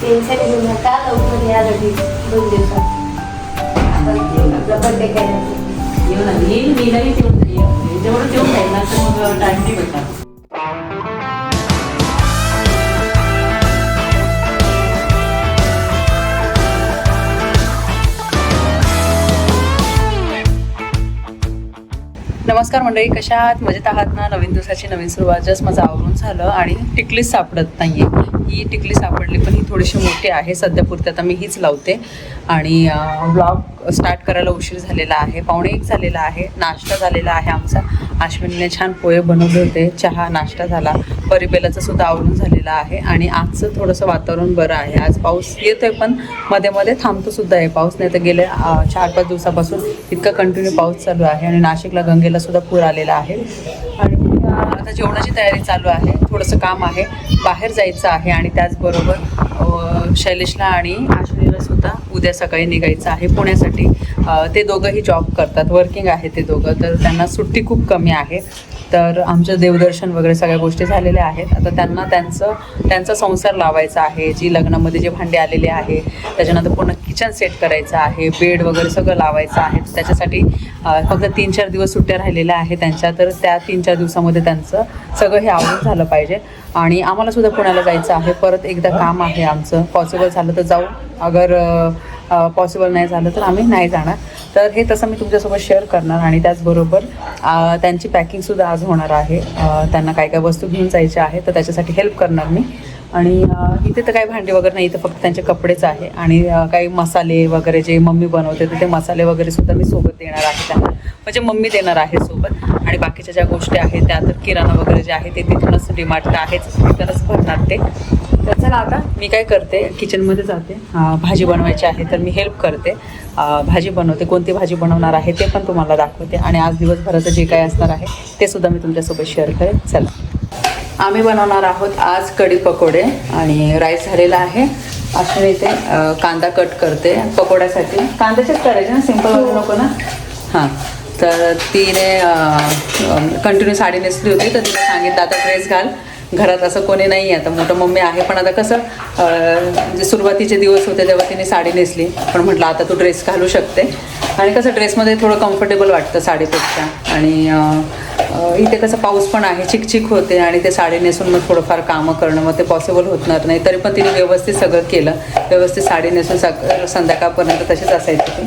Tension घेऊ नका लवकर या लगेच दोन दिवसात. आपण आपला बर्थडे करायचा येऊन आली येईल मी लगेच येऊन जाईल जेवढं जेवण जाईल ना तर मग टाइम नाही भेटणार नमस्कार मंडळी कशा आहात? मजेत आहात ना? नवीन दिवसाची नवीन सुरुवात. जस्ट माझं आवरून झालं आणि टिकलीच सापडत नाही आहे ही टिकली सापडली पण ही थोडीशी मोठी आहे. सध्या पुरते आता मी हीच लावते. आणि ब्लॉग स्टार्ट करायला उशीर झालेला आहे. पावणे एक झालेला आहे. नाश्ता झालेला आहे आमचा. आश्विनीने छान पोहे बनवले होते. चहा नाश्ता झाला. परिबेलाचं सुद्धा आवरून झालेला आहे आणि आजचं थोडंसं वातावरण बरं आहे. आज पाऊस येतोय पण मध्ये मध्ये थांबतो सुद्धा आहे पाऊस. नाही तर गेले चार पाच दिवसापासून इतका कंटिन्यू पाऊस चालू आहे आणि नाशिकला गंगेला सुद्धा पूर आलेला आहे. आणि आता जेवणाची तयारी चालू आहे. थोडंसं काम आहे. बाहेर जायचं आहे आणि त्याचबरोबर शैलेशला आणि आश्विनीला सुद्धा उद्या सकाळी निघायचं आहे पुण्यासाठी. ते दोघंही जॉब करतात. वर्किंग आहे ते दोघं. तर त्यांना सुट्टी खूप कमी आहे. तर आमचं देवदर्शन वगैरे सगळ्या गोष्टी झालेल्या आहेत. आता त्यांना त्यांचं त्यांचा संसार लावायचा आहे. जी लग्नामध्ये जे भांडे आलेले आहे त्याच्यानंतर पूर्ण किचन सेट करायचं आहे. बेड वगैरे सगळं लावायचं आहे. त्याच्यासाठी फक्त तीन चार दिवस सुट्ट्या राहिलेल्या आहे त्यांच्या. तर त्या तीन चार दिवसामध्ये त्यांचं सगळं हे आवडून झालं पाहिजे. आणि आम्हाला सुद्धा पुण्याला जायचं आहे. परत एकदा काम आहे आमचं. पॉसिबल झालं तर जाऊ. अगर पॉसिबल नाही झालं तर आम्ही नाही जाणार. तर हे तसं मी तुमच्यासोबत शेअर करणार आणि त्याचबरोबर त्यांची पॅकिंगसुद्धा आज होणार आहे. त्यांना काय काय वस्तू घेऊन जायच्या आहेत तर त्याच्यासाठी हेल्प करणार मी. आणि इथे तर काही भांडी वगैरे नाही इथं फक्त त्यांचे कपडेच आहे. आणि काही मसाले वगैरे जे मम्मी बनवते तर ते मसाले वगैरे सुद्धा मी सोबत देणार आहे त्यांना. म्हणजे मम्मी देणार आहे सोबत. आणि बाकीच्या ज्या गोष्टी आहेत त्या तर किराणा वगैरे जे आहे ते तिथूनच डिमार्ट आहेच. तिथूनच भरणार ते. तर चला आता मी काय करते किचनमध्ये जाते. भाजी बनवायची आहे तर मी हेल्प करते. भाजी बनवते कोणती भाजी बनवणार आहे ते पण तुम्हाला दाखवते. आणि आज दिवसभराचं जे काय असणार आहे ते सुद्धा मी तुमच्यासोबत शेअर करेन. चला. आम्ही बनवणार आहोत आज कढी पकोडे आणि राईस झालेला आहे. असं इथे कांदा कट करते पकोड्यासाठी. कांद्याचेच करायचे ना? सिंपल नको ना? हां. तर तिने कंटिन्यू साडी नेसली होती तर तिला सांगितलं आता ड्रेस घाल. घरात असं कोणी नाही आहे आता मोठं मम्मी आहे पण आता कसं जे सुरुवातीचे दिवस होते तेव्हा तिने साडी नेसली. पण म्हटलं आता तू ड्रेस घालू शकते. आणि कसं ड्रेसमध्ये थोडं कम्फर्टेबल वाटतं साडीपेक्षा. आणि इथे कसं पाऊस पण आहे चिकचिक होते आणि ते साडी नेसून मग थोडंफार कामं करणं मग ते पॉसिबल होणार नाही. तरी पण तिने व्यवस्थित सगळं केलं. व्यवस्थित साडी नेसून सग संध्याकाळपर्यंत तशीच असायची ती.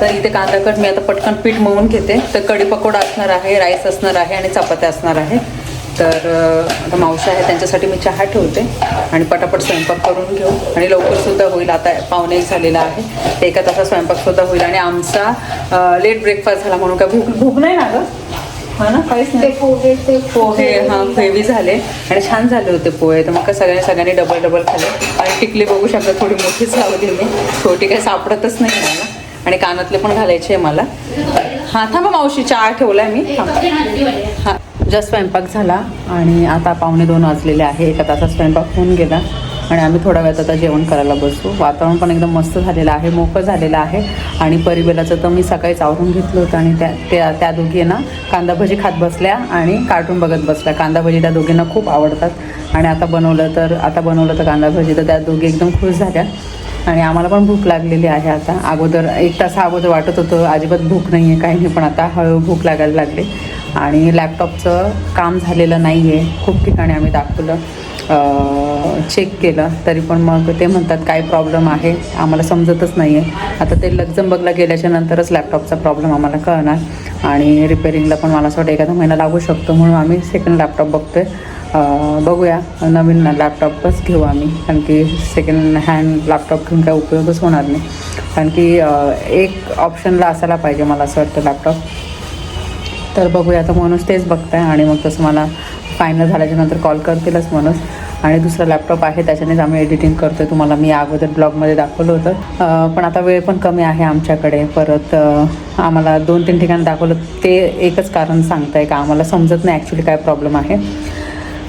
तर इथे कांदा कट मी आता पटकन पीठ मळून घेते. तर कढी पकोडा असणार आहे राईस असणार आहे आणि चपात्या असणार आहे. तर आता मावशी आहे त्यांच्यासाठी मी चहा ठेवते आणि पटापट स्वयंपाक करून घेऊ. आणि लवकरसुद्धा होईल आता एक झालेला आहे. एका तासात स्वयंपाकसुद्धा होईल आणि आमचा लेट ब्रेकफास्ट झाला म्हणून काय भूक भूक नाही ना गं हा ना? काहीच नाही. पोहे ते पोहे हां हेवी झाले आणि छान झाले होते पोहे. तर मग सगळ्यांनी सगळ्यांनी डबल डबल खाल्ले. आणि टिकली बघू शकता थोडी मोठीच लावली मी. छोटी काही सापडतच नाही मला. आणि कानातले पण घालायचे आहे मला. हां थांबा मावशी चहा ठेवला आहे मी हां जस्ट स्वयंपाक झाला आणि आता पावणे दोन वाजलेले आहे. एका तासात स्वयंपाक होऊन गेला आणि आम्ही थोड्या वेळात आता जेवण करायला बसू. वातावरण पण एकदम मस्त झालेलं आहे मोकळं झालेलं आहे. आणि परिबेलाचं तर मी सकाळीच आवरून घेतलं होतं आणि त्या त्या त्या दोघी ना कांदा भजी खात बसल्या आणि कार्टून बघत बसल्या. कांदा भजी त्या दोघींना खूप आवडतात. आणि आता बनवलं तर आता बनवलं तर कांदा भजी तर त्या दोघी एकदम खुश झाल्या. आणि आम्हाला पण भूक लागलेली आहे आता. अगोदर एक तास अगोदर वाटत होतं अजिबात भूक नाही आहे काही नाही पण आता हळूहळू भूक लागायला लागली. आणि लॅपटॉपचं काम झालेलं नाही आहे खूप ठिकाणी आम्ही दाखवलं चेक केलं तरी पण मग ते म्हणतात काय प्रॉब्लेम आहे आम्हाला समजतच नाही आहे आता ते लक्झमबर्गला गेल्याच्या नंतरच लॅपटॉपचा प्रॉब्लेम आम्हाला कळणार. आणि रिपेरिंगला पण मला असं वाटतं एखादा महिना लागू शकतो म्हणून आम्ही सेकंड लॅपटॉप बघतो आहे बघूया. नवीन लॅपटॉपच घेऊ आम्ही. कारण की सेकंड हँड लॅपटॉप घेऊन काही उपयोगच होणार नाही. कारण की एक ऑप्शनला असायला पाहिजे मला असं वाटतं लॅपटॉप तर बघूया. आता मनोज तेच बघताय आणि मग तसं मला फायनल झाल्याच्यानंतर कॉल करतीलच मनोज. आणि दुसरा लॅपटॉप आहे त्याच्यानेच आम्ही एडिटिंग करतोय. तुम्हाला मी अगोदर ब्लॉगमध्ये दाखवलं होतं. पण आता वेळ पण कमी आहे आमच्याकडे. परत आम्हाला दोन तीन ठिकाणी दाखवलं. ते एकच कारण सांगताय का? आम्हाला समजत नाही ॲक्च्युली काय प्रॉब्लेम आहे.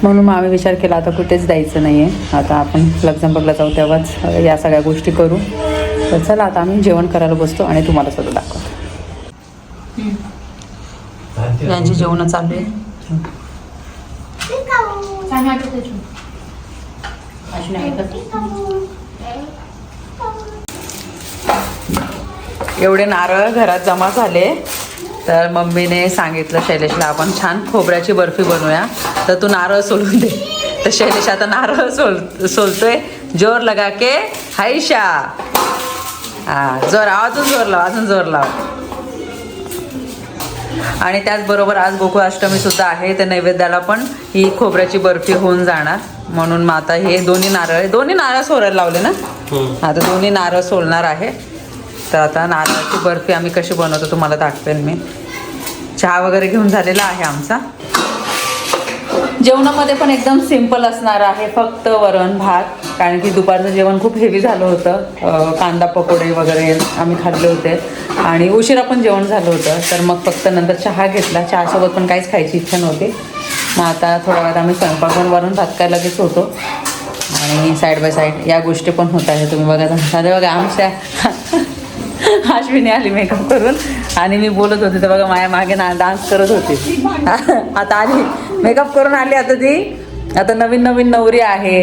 म्हणून मग आम्ही विचार केला आता कुठेच जायचं नाही आहे आता आपण लक्झमबर्गला जाऊ तेव्हाच या सगळ्या गोष्टी करू. तर चला आता आम्ही जेवण करायला बसतो आणि तुम्हाला सगळं दाखवतो. यांची जेवणं चालू आहे. एवढे नारळ घरात जमा झाले. तर मम्मीने सांगितलं शैलेशला आपण छान खोबऱ्याची बर्फी बनवूया. तर तू नारळ सोलून दे. तर शैलेश आता नारळ सोल सोलतोय. जोर लगा के हायशा. हा जोर अजून जोर लाव अजून जोर लाव. आणि त्याचबरोबर आज गोकुळाष्टमी सुद्धा आहे त्या नैवेद्याला पण ही खोबऱ्याची बर्फी होऊन जाणार. म्हणून मग आता हे दोन्ही नारळ दोन्ही नारळ सोलायला लावले ना? आता दोन्ही नारळ सोलणार आहे. तर आता नारळाची बर्फी आम्ही कशी बनवतो तुम्हाला दाखवेल मी. चहा वगैरे घेऊन झालेला आहे आमचा. जेवणामध्ये पण एकदम सिंपल असणार आहे फक्त वरण भात कारण की दुपारचं जेवण खूप हेवी झालं होतं. कांदा पकोडे वगैरे आम्ही खाल्ले होते. आणि उशिरा पण जेवण झालं होतं तर मग फक्त नंतर चहा घेतला. चहासोबत पण काहीच खायची इच्छा नव्हती. मग आता थोड्या वेळात आम्ही स्वयंपाक पण वरण भात काय लगेच होतो. आणि साईड बाय साईड या गोष्टी पण होत आहेत. तुम्ही बघा साधे बघा आमच्या अश्विनी आली मेकअप करून. आणि मी बोलत होते तर बघा माझ्या मागे ना डान्स करत होती. आता आली. मेकअप करून आली आता ती. आता नवीन नवीन नवरी आहे.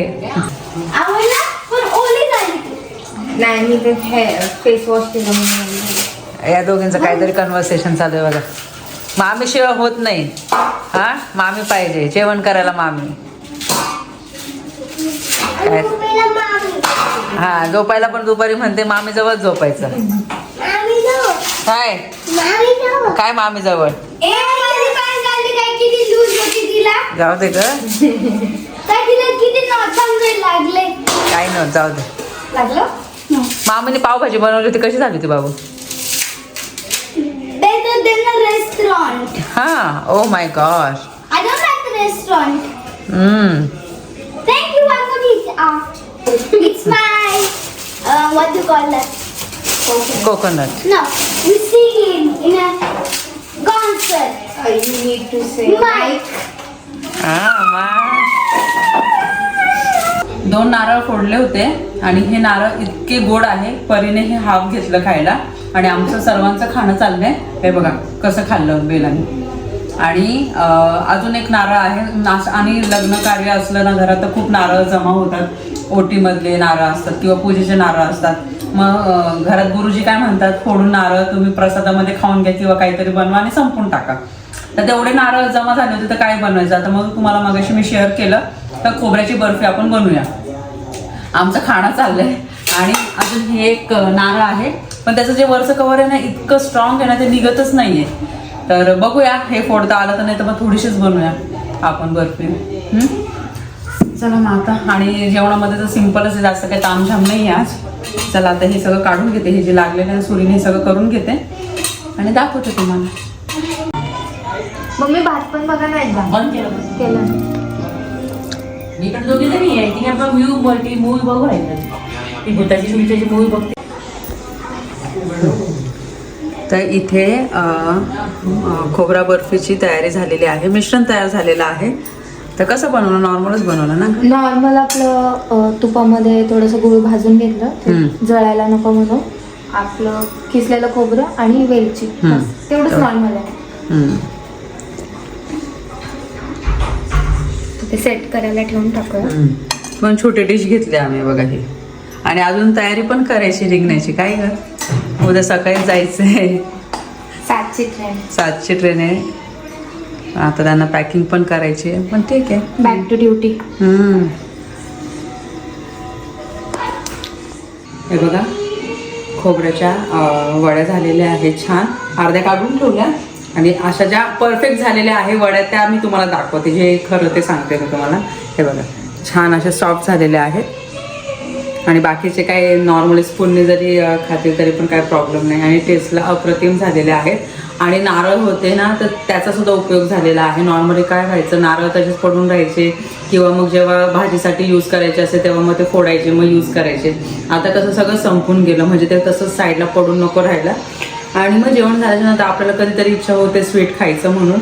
आवडला? पण ओली झाली ती. नाही मी ते फेस वॉश केलं म्हणून या दोघींचं काहीतरी कन्व्हर्सेशन चालू आहे बघा. मामी शिवाय होत नाही. हा? मामी पाहिजे. जेवण करायला मामी. काय? हा झोपायला पण दुपारी म्हणते मामी जवळ झोपायचं काय? काय मामी जवळ जाऊ दे ग. काय नव्हतं जाऊ दे. मामीने पावभाजी बनवली होती. कशी झाली होती बाबू. हा ओ my the restaurant. Hmm. You, It's my, uh, what do you call that? Okay. Coconut No, we sing in a concert. Oh, you need to say Mike. दोन नारळ फोडले होते आणि हे नारळ इतके गोड आहे परीने हे हाफ घेतलं खायला आणि आमचं सर्वांचं खाणं चाललंय हे बघा कसं खाल्लं बेलाने आणि अजून एक नारळ आहे नास- आणि लग्न कार्य असलं ना घरात तर खूप नारळ जमा होतात ओटीमधले नारळ असतात किंवा पूजेचे नारळ असतात. मग घरात गुरुजी काय म्हणतात? फोडून नारळ तुम्ही प्रसादामध्ये खाऊन घ्या किंवा काहीतरी बनवा आणि संपून टाका. तर तेवढे नारळ जमा झाले होते तर काय बनवायचं? आता मग तुम्हाला मगाशी मी शेअर केलं तर खोबऱ्याची बर्फी आपण बनवूया. आमचं खाणं चाललंय. आणि अजून हे एक नारळ आहे. पण त्याचं जे वरचं कवर आहे ना इतकं स्ट्रॉंग आहे ना ते निघतच नाहीये. तर बघूया हे फोडता आलं तर नाही तर मग थोडीशीच बनवूया आपण बर्फी. हम्म? चला मग आता. आणि जेवणामध्ये तर सिम्पलच आहे जास्त काही तामझाम नाही आहे आज. चला आता हे सगळं काढून घेते. हे जे लागलेलं आहे सुरीने हे सगळं करून घेते. आणि दाखवते तुम्हाला. मम्मी भात पण बघा ना एकदा. बंद केलं. मी इकडे दोघी जणी आहे. तिने आपण व्ह्यू मल्टी मूवी बघू राहिलं ती भूताची सुविचाची मूवी बघते. तर इथे खोबरा बर्फीची तयारी झालेली आहे. मिश्रण तयार झालेलं आहे. तर कसं बनवलं? नॉर्मलच बनवलं ना? नॉर्मल आपलं तुपामध्ये थोडंसं गुळ भाजून घेतलं. जळायला नको म्हणून. आपलं किसलेलं खोबरं आणि वेलची. बस. तेवढंच तेवढं. नॉर्मल आहे. हम्म. ते सेट करायला ठेवून टाकूया. हम्म. पण छोटे डिश घेतले आम्ही बघा हे. आणि अजून तयारी पण करायची निघण्याची काय ग? उद्या सकाळी जायचंय. सातची ट्रेन सातची ट्रेन आहे. आता त्यांना पॅकिंग पण करायची आहे पण ठीक आहे. बॅक टू ड्युटी हम्म. हे बघा खोबऱ्याच्या वड्या झालेल्या आहेत छान. अर्ध्या काढून ठेवल्या आणि अशा ज्या परफेक्ट झालेल्या आहे वड्या त्या मी तुम्हाला दाखवते. जे खरं ते सांगते मी तुम्हाला. हे बघा छान अशा सॉफ्ट झालेल्या आहेत. आणि बाकीचे काय नॉर्मली स्पूनने जरी खातील तरी पण काय प्रॉब्लेम नाही. आणि टेस्टला अप्रतिम झालेले आहेत. आणि नारळ होते ना तर त्याचा सुद्धा उपयोग झालेला आहे. नॉर्मली काय व्हायचं नारळ तसेच पडून राहायचे किंवा मग जेव्हा भाजीसाठी यूज करायचे असे तेव्हा मग ते फोडायचे मग यूज करायचे. आता कसं सगळं संपून गेलं म्हणजे ते तसंच साईडला पडून नको राहायला आणि मग जेवण झाल्याच्यानंतर आपल्याला कधीतरी इच्छा होते स्वीट खायचं म्हणून.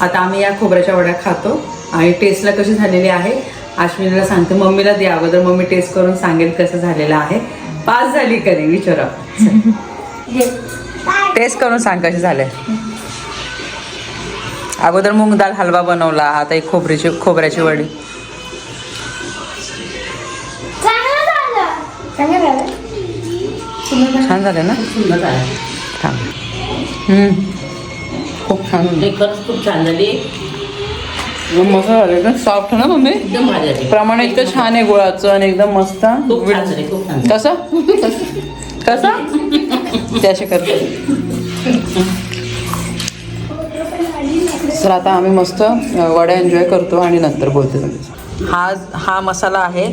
आता आम्ही या खोबऱ्याच्या वड्या खातो. आणि टेस्टला कशी झालेली आहे अश्विनीला सांगते. मम्मीला दे अगोदर मम्मी टेस्ट करून सांगेल कसं झालेलं आहे. पास झाली कधी विचारा. टेस्ट करून सांग कशी झाले. अगोदर मूग दाल हलवा बनवला आता एक खोबऱ्याची खोबऱ्याची वडी. छान झालं ना. खूप छान खूप छान झाली. मस्त झालं. ना सॉफ्ट ना मम्मी? एकदम प्रमाण इतकं छान आहे गुळाचं आणि एकदम मस्त. कसं? कसं? ते असे करते तर आता आम्ही मस्त अ, वड्या एन्जॉय करतो आणि नंतर बोलते. हा हा मसाला आहे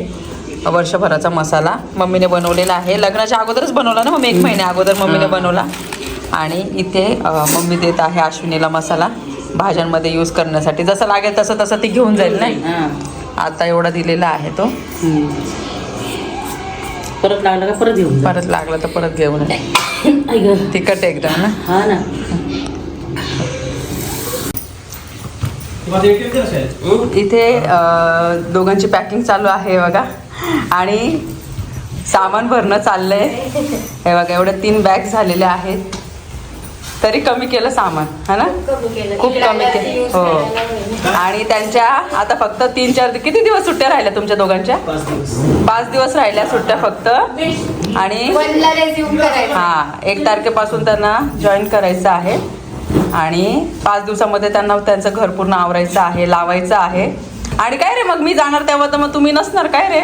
वर्षभराचा मसाला. मम्मीने बनवलेला आहे. लग्नाच्या अगोदरच बनवला ना मम्मी? एक महिन्या अगोदर मम्मीने बनवला. आणि इथे मम्मी देत आहे अश्विनीला मसाला. भाज्यांमध्ये यूज करण्यासाठी. जसं लागेल तसं तसं ती घेऊन जाईल नाही आता एवढा दिलेला आहे तो. परत लागला का परत घेऊन परत लागला तर परत घेऊन. तिखट एकदम ना? हा ना. इथे अ, दोघांची पॅकिंग चालू आहे बघा. आणि सामान भरणं चाललंय. हे बघा एवढे तीन बॅग झालेले आहेत. तरी कमी केलं सामान है ना? खूप कमी केलं. हो. आणि त्यांच्या आता फक्त तीन चार किती दिवस सुट्ट्या राहिल्या तुमच्या दोघांच्या? पाच दिवस. राहिल्या सुट्ट्या फक्त. आणि वनला रेझ्यूम करायचं. हा एक तारखेपासून त्यांना जॉईन करायचं आहे. आणि पाच दिवसामध्ये त्यांना त्यांचं घर पूर्ण आवरायचं आहे लावायचं आहे. आणि काय रे मग मी जाणार तेव्हा तर मग तुम्ही नसणार काय रे?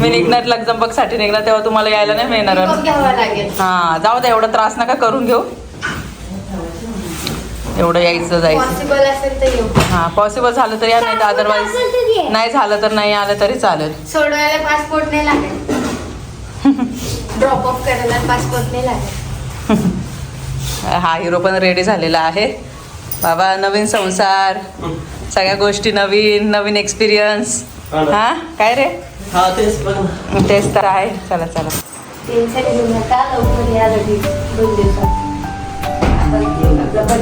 मी निघणार लक्झमबर्गसाठी निघणार तेव्हा तुम्हाला यायला नाही मिळणार. मग घ्यावं लागेल. हा जाऊ दे एवढा त्रास नका करून घेऊ. एवढं यायचं जायचं. पॉसिबल असेल तर येऊ. हा पॉसिबल झालं तर या नाही तर अदरवाईज. नाही झालं तर नाही आलं तरी चालेल. सोडवायला पासपोर्ट नाही लागेल. ड्रॉप ऑफ करायला पासपोर्ट नाही लागेल. हा हिरो पण रेडी झालेला आहे. बाबा नवीन संसार. सगळ्या गोष्टी नवीन नवीन एक्सपिरियन्स हा काय रे? हा तेच बघ तेच तर आहे. चला चला. टेन्शन घेऊ नका. लवकर या दोन दिवसात.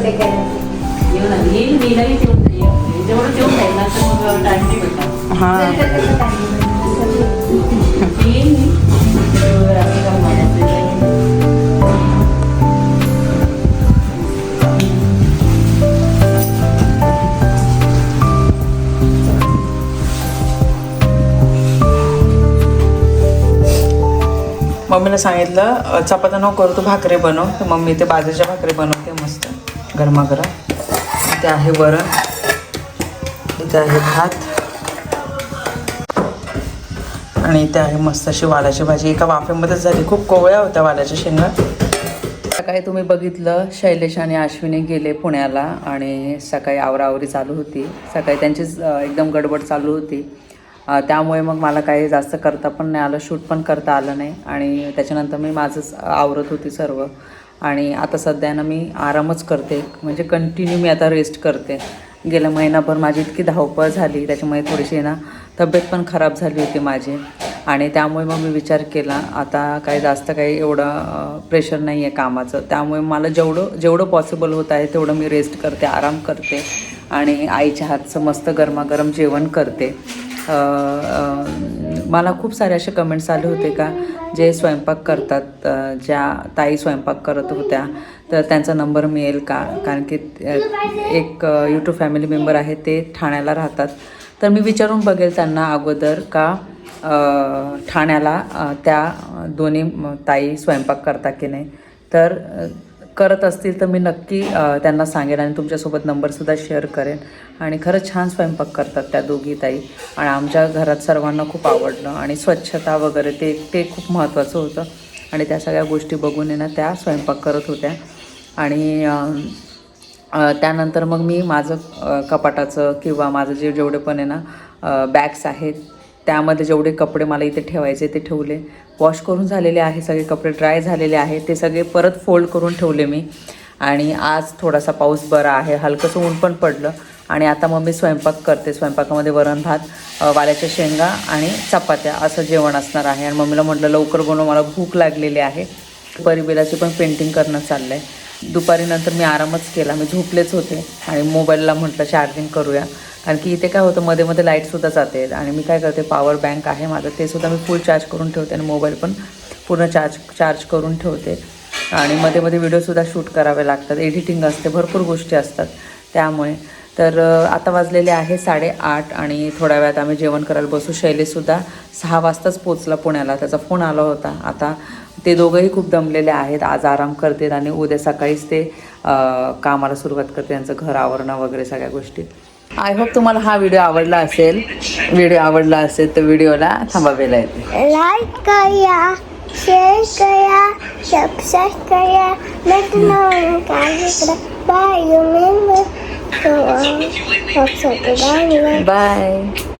आपला बर्थडे करायचा येऊन आली येईल मी लगेच येऊन जाईल जेवढं जेवण जाईल ना तर मग टाइम नाही भेटणार हा. नंतर कसं काय येईल मी. अं, रात्री जाऊन माझ्याकडे जाईल. मम्मीने सांगितलं अ, चपात्या नको करू तू भाकरी बनव. तर मम्मी ते बाजरीच्या भाकरी बनवते मस्त. गरमागरम इथे आहे वरण. इथे आहे भात. आणि इथे आहे मस्त अशी वालाची भाजी. एका वाफेमध्येच झाली. खूप कोवळ्या होत्या वालाच्या शेंगा. सकाळी तुम्ही बघितलं शैलेश आणि अश्विनी गेले पुण्याला आणि सकाळी आवराआवरी चालू होती. सकाळी त्यांचीच एकदम गडबड चालू होती. त्यामुळे मग मला काही जास्त करता पण नाही आलं शूट पण करता आलं नाही. आणि त्याच्यानंतर मी माझंच आवरत होती सर्व. आणि आता सध्या ना मी आरामच करते. म्हणजे कंटिन्यू मी आता रेस्ट करते. गेल्या महिनाभर माझी इतकी धावपळ झाली. त्याच्यामुळे थोडीशी ना तब्येत पण खराब झाली होती माझी. आणि त्यामुळे मग मी विचार केला आता काही जास्त काही एवढं प्रेशर नाही आहे कामाचं. त्यामुळे मला जेवढं जेवढं पॉसिबल होत आहे तेवढं मी रेस्ट करते आराम करते. आणि आईच्या हातचं मस्त गरमागरम जेवण करते. मला खूप सारे असे कमेंट्स आले होते का जे स्वयंपाक करतात ज्या ताई स्वयंपाक करत होत्या तर त्यांचा नंबर मिळेल का? कारण की एक यूट्यूब फॅमिली मेंबर आहे ते ठाण्याला राहतात. तर मी विचारून बघेल त्यांना अगोदर का ठाण्याला त्या दोन्ही ताई स्वयंपाक करता की नाही. तर करत असतील तर मी नक्की त्यांना सांगेन आणि तुमच्यासोबत नंबरसुद्धा शेअर करेन. आणि खरंच छान स्वयंपाक करतात त्या दोघी ताई. आणि आमच्या घरात सर्वांना खूप आवडलं. आणि स्वच्छता वगैरे ते ते खूप महत्त्वाचं होतं. आणि त्या सगळ्या गोष्टी बघून आहे ना त्या स्वयंपाक करत होत्या. आणि त्यानंतर मग मी माझं कपाटाचं किंवा माझं जे जेवढे पण आहे ना बॅग्स आहेत त्यामध्ये जेवढे कपडे मला इथे ठेवायचे ते ठेवले. वॉश करून झालेले आहे सगळे कपडे ड्राय झालेले आहे ते सगळे परत फोल्ड करून ठेवले मी. आणि आज थोडासा पाऊस बरा आहे हलकंसं ऊन पण पडलं. आणि आता मग मी स्वयंपाक करते. स्वयंपाकामध्ये वरण भात वाल्याच्या शेंगा आणि चपात्या असं जेवण असणार आहे. आणि मम्मीला म्हटलं लवकर बनव मला भूक लागलेली आहे. परिबिलाची पण पेंटिंग करणं चाललं आहे दुपारी नंतर मी आरामच केला. मी झोपलेच होते आणि मोबाईलला म्हटलं चार्जिंग करूया. कारण की इथे काय होतं मध्ये मध्ये लाईटसुद्धा जाते आणि मी काय करते पॉवर बँक आहे माझं ते सुद्धा मी फुल चार्ज करून ठेवते आणि मोबाईल पण पूर्ण चार्ज चार्ज करून ठेवते. आणि मध्ये मध्ये व्हिडिओसुद्धा शूट करावे लागतात. एडिटिंग असते भरपूर गोष्टी असतात त्यामुळे. तर आता वाजलेले आहे साडेआठ आणि थोड्या वेळात आम्ही जेवण करायला बसू. शैलीसुद्धा सहा वाजताच पोचला पुण्याला. त्याचा फोन आला होता. आता ते दोघंही खूप दमलेले आहेत. आज आराम करतील आणि उद्या सकाळीच ते कामाला सुरुवात करते त्यांचं घर आवरणं वगैरे सगळ्या गोष्टी. आय होप तुम्हाला हा व्हिडिओ आवडला असेल. व्हिडिओ आवडला असेल तर व्हिडिओला थांबावेला येते. लाईक करा शेअर करा सबस्क्राईब करा. नोटिफिकेशन करा बाय रिमेंबर बाय बाय